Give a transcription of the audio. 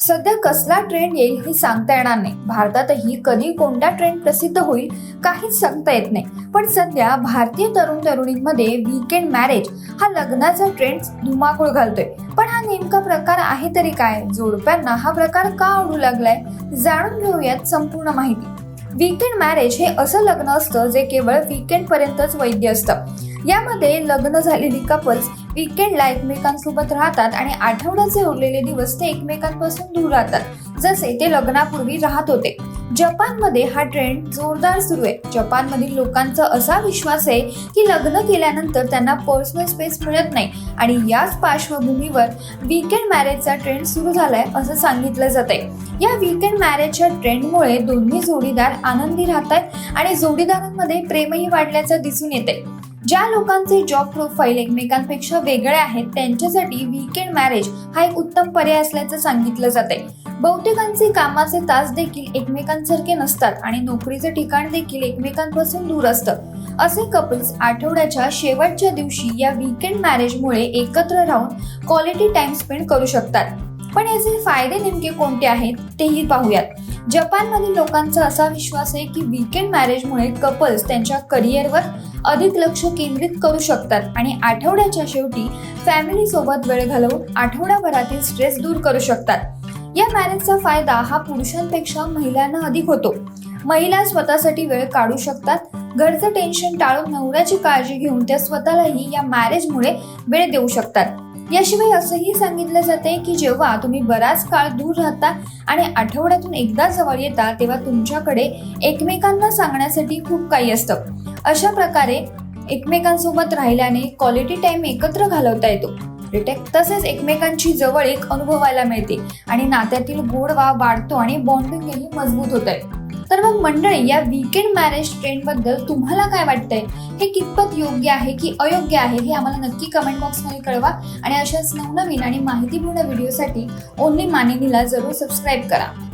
सध्या कसला ट्रेंड येईल हे सांगता येणार नाही. भारतातही कधी कोणता ट्रेंड प्रसिद्ध होईल काहीच सांगता येत नाही. पण सध्या भारतीय तरुण तरुणींमध्ये वीकेंड मॅरेज हा लग्नाचा ट्रेंड धुमाकूळ घालतोय. पण हा नेमका प्रकार आहे तरी काय? जोडप्यांना हा प्रकार का आवडू लागलाय? जाणून घेऊयात संपूर्ण माहिती. वीकेंड मॅरेज हे असं लग्न असतं जे केवळ वीकेंड पर्यंतच वैध असतं. यामध्ये लग्न झालेली कपल्स विकेंडला एकमेकांसोबत राहतात आणि आठवड्याचे उरलेले दिवस ते एकमेकांपासून दूर राहतात. जसे ते लग्नापूर्वी राहत होते. जपानमध्ये हा ट्रेंड जोरदार सुरू आहे. जपानमधील लोकांचा असा विश्वास आहे की लग्न केल्यानंतर त्यांना पर्सनल स्पेस मिळत नाही. आणि याच पार्श्वभूमीवर विकेंड मॅरेजचा ट्रेंड सुरू झालाय असं सांगितलं जात आहे या विकेंड मॅरेजच्या ट्रेंडमुळे दोन्ही जोडीदार आनंदी राहतात आणि जोडीदारांमध्ये प्रेमही वाढल्याचं दिसून येते ज्या लोकांचे जॉब प्रोफाईल एकमेकांपेक्षा वेगळे आहेत त्यांच्यासाठी वीकेंड मॅरेज हा एक उत्तम पर्याय असल्याचं सांगितलं जाते बहुतेकांचे कामाचे तास देखील एकमेकांसारखे नसतात आणि नोकरीचं ठिकाण देखील एकमेकांपासून दूर असतं. असे कपल्स आठवड्याच्या शेवटच्या दिवशी या वीकेंड मॅरेजमुळे एकत्र राहून क्वालिटी टाइम स्पेंड करू शकतात. पण याचे फायदे नेमके कोणते आहेत तेही पाहूयात. जपानमधील लोकांचा असा विश्वास आहे की वीकेंड मॅरेजमुळे कपल्स त्यांच्या करिअरवर अधिक लक्ष केंद्रित करू शकतात आणि आठवड्याच्या शेवटी फॅमिलीसोबत वेळ घालवून आठवड्याभरातील स्ट्रेस दूर करू शकतात. या मॅरेजचा फायदा हा पुरुषांपेक्षा महिलांना अधिक होतो. महिला स्वतःसाठी वेळ काढू शकतात. घरचं टेन्शन टाळून नवऱ्याची काळजी घेऊन त्या स्वतःलाही या मॅरेजमुळे वेळ देऊ शकतात. याशिवाय असंही सांगितलं जाते की जेव्हा तुम्ही बराच काळ दूर राहता आणि आठवड्यातून एकदा जवळ येता तेव्हा तुमच्याकडे एकमेकांना सांगण्यासाठी खूप काही असतं. अशा प्रकारे एकमेकांसोबत राहिल्याने क्वालिटी टाइम एकत्र घालवता येतो. रिटेक तसेच एकमेकांची जवळ एक अनुभवायला मिळते आणि नात्यातील गोडवा वाढतो आणि बॉन्डिंगही मजबूत होत आहे. तर मग मंडळी या वीकेंड मॅरेज ट्रेंडबद्दल तुम्हाला काय वाटतंय? हे कितपत योग्य आहे की अयोग्य आहे हे आम्हाला नक्की कमेंट बॉक्समध्ये कळवा. आणि अशाच नवनवीन आणि माहितीपूर्ण व्हिडिओसाठी ओनली मानिनीला जरूर सबस्क्राईब करा.